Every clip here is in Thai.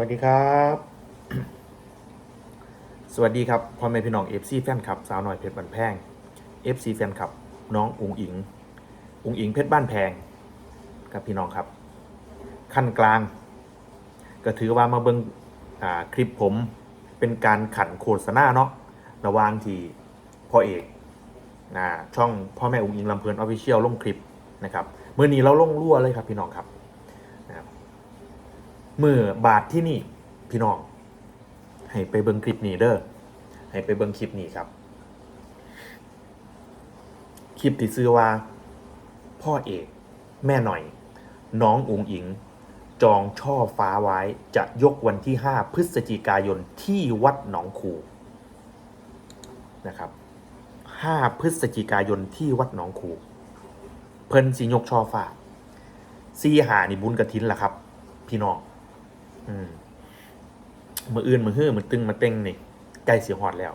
วัสดีครับ สวัสดีครับพ่อแม่พี่น้อง FC แฟนคลับ สาวหน่อยเพชรบ้านแพง FC แฟนคลับ น้องอุงอิง อุงอิงเพชรบ้านแพงครับพี่น้องครับ ขั้นกลาง ก็ถือว่ามาเบิงอ่าคลิปผมเป็นการขันโฆษณาเนาะระวางที่พ่อเอกนะช่องพ่อแม่อุงอิงลำเพลินออฟฟิเชียลลงคลิปนะครับเมื่อนี้เราลงรั่วเลยครับพี่น้องครับ มือบาทที่นี่พี่น้อง ให้ไปเบิงคลิปนี้เด้อให้ไปเบิงคลิปนี้ครับ คลิปที่ชื่อว่า พ่อเอกแม่หน่อย น้องอุงอิง จองช่อฟ้าไว้จะยกวันที่ 5 พฤศจิกายนที่วัดหนองคูนะครับ 5 พฤศจิกายนที่วัดหนองคูเพิ่นสิยกช่อฟ้าซีหานี่บุญกระถินล่ะครับ พี่น้อง มืออื่นมือฮื้อมือตึงมาเต้งนี่ใกลเสียหอดแล้ว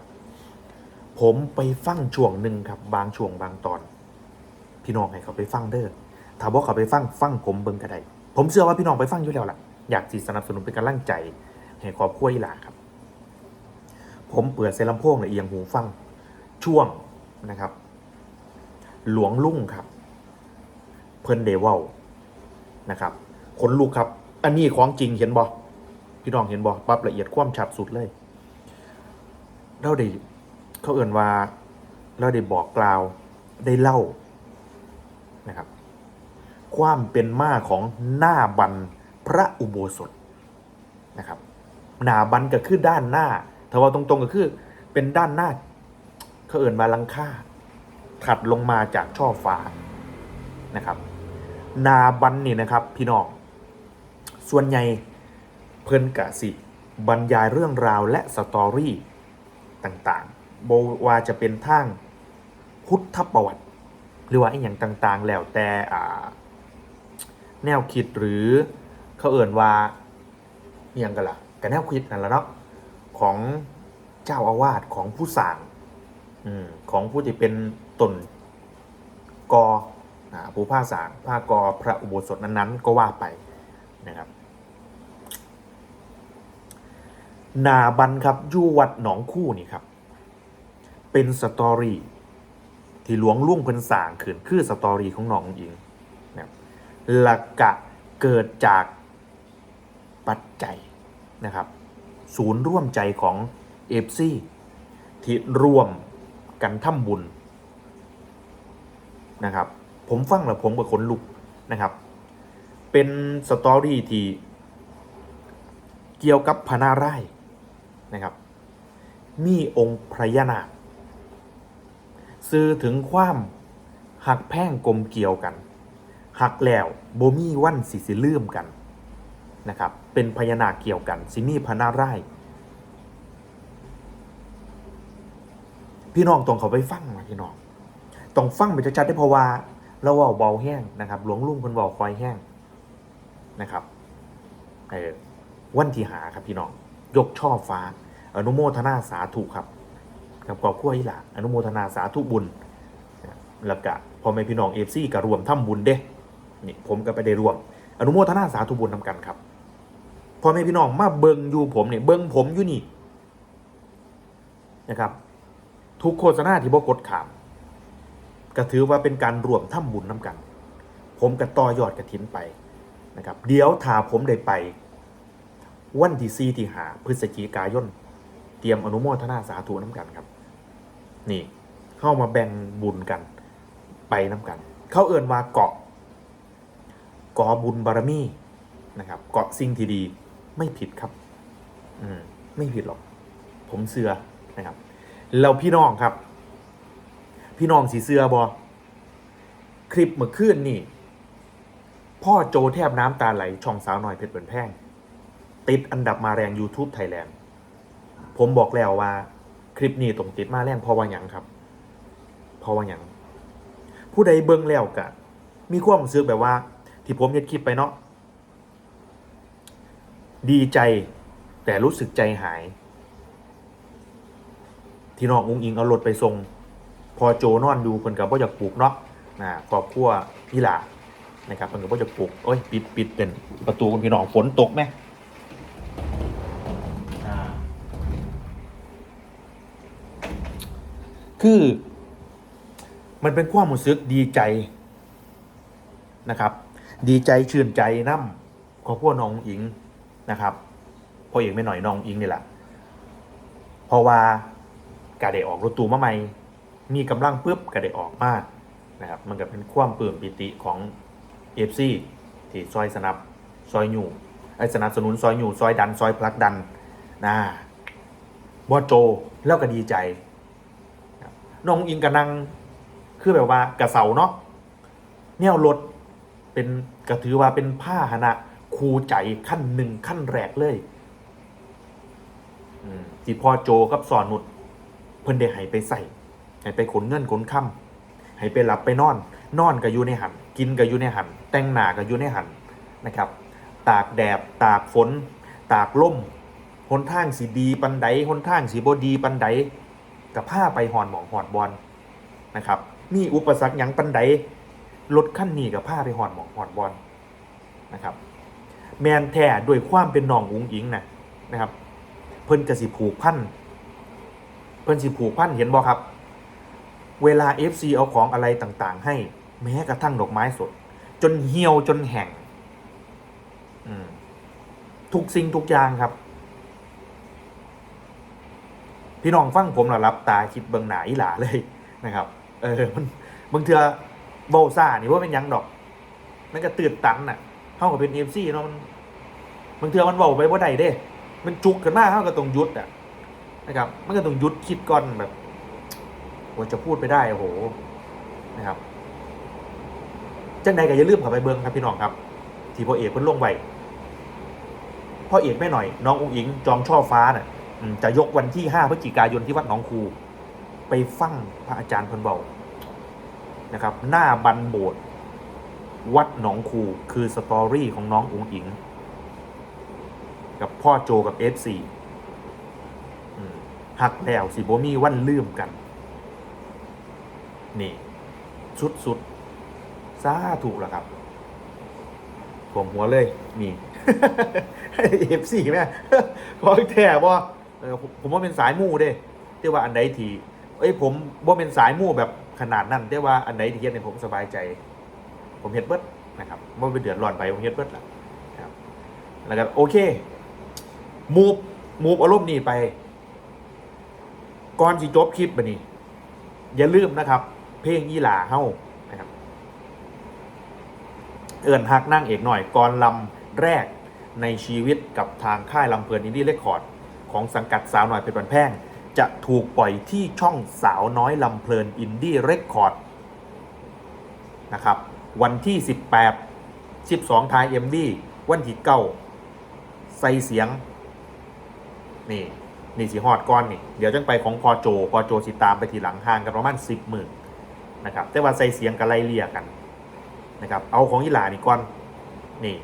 ผมไปฟังช่วงหนึ่งครับ บางช่วงบางตอน พี่น้องให้เขาไปฟังเด้อถ้าบอกเขาไปฟังฟังผมเบิ่งก็ได้ผมเชื่อว่าพี่น้องไปฟังอยู่แล้วล่ะอยากสิสนับสนุนเป็นกำลังใจให้ครอบครัวอีหลาครับ ผมเปิดเซลำโพงและเอียงหูฟังช่วงนะครับ หลวงลุ่งครับ เพิ่นเดเวลนะครับขนลุกครับ อันนี้ของจริงเห็นบอ พี่น้องเห็นบอกปรับละเอียดความชัดสุดเลยเราได้เขาเอ่นว่าเราได้บอกกล่าวได้เล่านะครับ ความเป็นมาของหน้าบันพระอุโบสถนะครับ หน้าบันก็คือด้านหน้าถ้าว่าตรงๆก็คือเป็นด้านหน้าเขาเอ่นว่าลังค่าถัดลงมาจากช่อฟ้านะครับ นาบันนี่นะครับ พี่น้องส่วนใหญ่ เพิ่นกะสิ บรรยายเรื่องราวและสตอรี่ต่างๆโบว่าจะเป็นทางพุทธประวัติ หรือว่าอย่างต่างๆ แล้วแต่อ่าแนวคิดหรือเขาเอ่นว่าอย่างกันละ่ะกับแนวคิดนั่นแหละเนาะของเจ้าอาวาสของผู้สางอมของผู้ที่เป็นตนกอผู้ผ้าสางผ้ากอพระอุโบสถนั้นๆ ก็ว่าไปนะครับ นาบันครับอยู่วัดหนองคู่นี่ครับ เป็นสตอรี่ที่หลวงลุ่งเพิ่นสางขึ้นคือสตอรี่ของน้องอิงนะครับหลักกะเกิดจากปัจจัยนะครับ ศูนย์ร่วมใจของเอฟซีที่ร่วมกันทำบุญนะครับ ผมฟังแล้วผมกับขนลุกนะครับ เป็นสตอรี่ที่เกี่ยวกับพญาไร่ นะครับ มีองค์พญานาคสื่อถึงความหักแพ่งกลมเกี่ยวกัน หักแล้วโบมีวันสิสิลืมกันนะครับ เป็นพญานาคเกี่ยวกันสิมีพญาไร่พี่น้องต้องเขาไปฟังนะพี่น้องต้องฟังไปชัดๆได้เพราะว่าเราเว่าเบาแห้งนะครับ หลวงลุงคนเบาคอยแห้งนะครับเออวันที่หาครับพี่น้อง ยกช่อฟ้า อนุโมทนาสาธุครับกับกอบขั้วอีหลาอนุโมทนาสาธุบุญนะแล้วก็พอแม่พี่น้องเอฟซีก็รวมทำบุญเด้นี่ผมก็ไปได้รวม อนุโมทนาสาธุบุญนำกันครับพอแม่พี่น้องมาเบิงอยู่ผมเนี่ยเบิงผมอยู่นี่นะครับ ทุกโฆษณาที่บกดขาม ก็ถือว่าเป็นการรวมทำบุญน้ำกัน ผมก็ต่อยอดกระถินไปนะครับ เดี๋ยวถ้าผมได้ไป วันที่ซีที่หาพฤศจิกายน เตรียมอนุโมทนาสาธุน้ำกันครับ นี่เข้ามาแบ่งบุญกันไปน้ำกัน เขาเอ่นว่าเกาะเกาะบุญบารมีนะครับ เกาะสิ่งที่ดีไม่ผิดครับ อืมไม่ผิดหรอก ผมเสือนะครับแล้วพี่น้องครับ พี่น้องสีเสื้อบอคลิปเมื่อคืนนี่ พ่อโจแทบน้ำตาไหลช่องสาวหน่อยเพชรเปินแพง ติดอันดับมาแรง YouTube Thailand ผมบอกแล้วว่าคลิปนี้ตรงติดมาแรงเพราะว่าหยังครับ เพราะว่าหยังผู้ใดเบิ่งแล้วกะ มีความรู้สึกแบบว่า ที่ผมเฮ็ดคลิปไปเนาะดีใจ แต่รู้สึกใจหาย ที่น้องอุ้งอิงเอารถไปส่งพอโจนอนดูเพิ่นกับว่าอยากปลูกเนาะนะครอบครัวพี่หลานะครับเพิ่นกับว่าจะปลูกโอ้ย ปิดปิดเป็นประตูกันพี่น้องฝนตกไหม คือ มันเป็นความรู้สึกดีใจนะครับ ดีใจชื่นใจน้ำของพวกน้องอิงนะครับพ่อเอกไม่หน่อยน้องอิงนี่แหละเพราะว่ากาได้ออกรถตู้มาใหม่ มีกำลังปุ๊บกาได้ออกมากนะครับ มันก็เป็นความปลื้มปิติของเอฟซีที่ซอยสนับซอยอยู่ไอสนับสนุนซอยอยู่ซอยดันซอยพลักดันนะบอโจแล้วก็ดีใจ น้องอิงกับนางคือแบบว่ากระเสาเนาะแนวรถเป็นก็ถือว่าเป็นผ้าหนะคูใจขั้นหนึ่งขั้นแรกเลยที่พ่อโจกับสอนนุดเพิ่นได้ให้ไปใส่ให้ไปขนเงินขนคำให้ไปหลับไปนอน นอนก็อยู่ในหันกินก็อยู่ในหันแต่งหน้าก็อยู่ในหันนะครับ ตากแดดตากฝน ตากลมหนทางสีดีปันไดหนทางสีบดีปันได กับผ้าไปหอนหมองหอดบอลนะครับ มีอุปสรรคหยังปันไดรถขั้นนี้กับผ้าไปหอนหมองหอดบอลนะครับ แมนแท้ด้วยความเป็นน้องอุ้งอิงนะนะครับ เพิ่นกระสิผูกพันเพิ่นสิผูกพันเห็นบ่ครับ เวลา FC เอาของอะไรต่างๆ ให้แม้กระทั่งดอกไม้สด จนเหี่ยวจนแห้งทุกสิ่งทุกอย่างครับ พี่น้องฟังผมระรับตาคิดเบิงหนาอีหลาเลยนะครับ เออมันบางเทือเบซ่านี่ว่าเป็นยังดอก มันก็ตื่นตันน่ะเท่ากับเป็นเอฟซีเนาะมันบางเทือมันเบาไปว่าใดเด้ มันจุกกันมากเท่ากับตรงยุดอะนะครับ มันก็ต้องยุดคิดก่อนแบบว่าจะพูดไปได้โอ้โหนะครับจังใดก็อย่าลืมข้าไปเบิ่งครับพี่น้องครับ ที่พ่อเอกเพิ่นลงไว้พ่อเอกไม่หน่อย น้ององอิงจอมช่อฟ้าน่ะ จะยกวันที่5พฤศจิกายนที่วัดหนองคู ไปฟังพระอาจารย์พิ่นเบานะครับ หน้าบันโบสถ์วัดหนองคูคือสตอรี่ของน้องอุงอิง กับพ่อโจกับเอฟซีหักแล้วสิบ่มีวันลืมกัน นี่สุดสุดซาถูกแล้วครับผมหัวเลย นี่เอฟซีแม่ขอแท้ว่ ผมผมว่าเป็นสายมู่เด้แต่ว่าอันใดทีเอ้ยผมว่าเป็นสายมู่แบบขนาดนั้นแต่ว่าอันใดที่เฮ็ดเนี่ยผมสบายใจ ผมเฮ็ดเบิดนะครับว่าเป็นเดือดร้อนไปผมเฮ็ดเบิดละครับแล้วก็โอเคมูฟมูฟอารมณ์นี่ไปก่อนสิจบคลิปบันนี้ อย่าลืมนะครับ เพลงอีหลาเฮ้านะครับ เอินฮักนั่งเอกหน่อยก่อนลำแรกในชีวิตกับทางค่ายลำเพลินอินดี้เรคคอร์ด ของสังกัดสาวน้อยเป็นบันแพงจะถูกปล่อยที่ช่องสาวน้อยลำเพลินอินดี้เรคคอร์ดนะครับวันที่ 18 12ท้ายเอ็มดีวันที่เก้าใส่เสียง นี่นี่สีฮอดก้อนนี่ เดี๋ยวจังไปของพอโจพอโจสิตามไปทีหลังห่างกันประมาณสิบหมื่นนะครับแต่ว่าใส่เสียงกันไล่เลี่ยกันนะครับเอาของอีหลานี่ก้อนนี่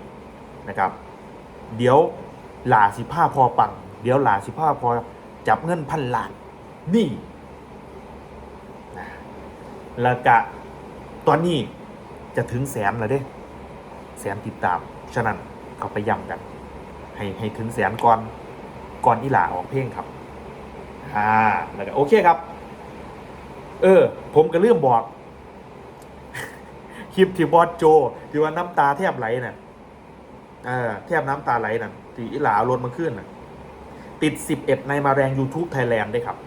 นะครับ เดี๋ยวหลาสิผ้าพอปัง เดี๋ยวหลาสิผ้าพอจับเงินพันล้าน นี่นะแล้วกะตอนนี้จะถึงแสนแล้วเด้ แสนติดตาม ฉะนั้นเขาไปย้ำกัน ให้ให้ถึงแสนก่อนก่อนอีหลาออกเพลงครับ อ่า แล้วก็โอเคครับ เออ ผมก็เรื่องบอก คลิปที่บอสโจ ที่ว่าน้ำตาแทบไหลน่ะเออแทบน้ำตาไหลน่ะที่อีหลาลดมาขึ้นน่ะ ติดสิบเอ็ดในมาแรง YouTube Thailand ได้ครับ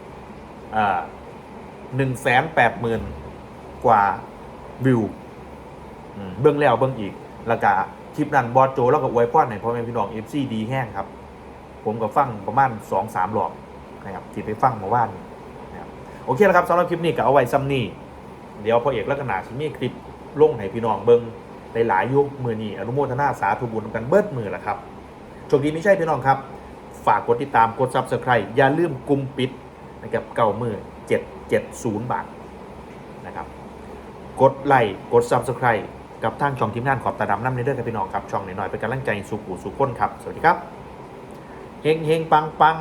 หนึ่งแสนแปดหมื่นกว่าวิวเบื้องแล้วเบื้องอีกแล้วก็คลิปนั้นบอสโจแล้วก็อวยพรให้พ่อแม่พี่น้องเอฟซีดีแห้งครับ ผมก็ฟังประมาณสองสามรอบนะครับที่ไปฟังมาว่านนะครับโอเคแล้วครับสำหรับคลิปนี้ก็เอาไว้ซ้ำนี่เดี๋ยวพอเอกลักษณะชิมีคลิปลงให้พี่น้องเบิงหลายๆยุคมือนี้อนุโมทนาสาธุบุญกันเบิดมือละครับโชคดีไม่ใช่พี่น้องครับ ฝากกดติดตามกดซับสไคร b ์อย่าลืมกลุ่มปิดนะครับเก่ามือเจ็ดเจ็ดศูนย์บาทนะครับกดไลค์กดซับสไคร b ์กับทางช่องทีมงานขอบตาดำน้ำในเรื่องกับพี่น้องครับช่องหน่อยๆเป็นกำลังใจสู่ผู้สู่คนครับ สวัสดีครับเฮงเฮงปังปัง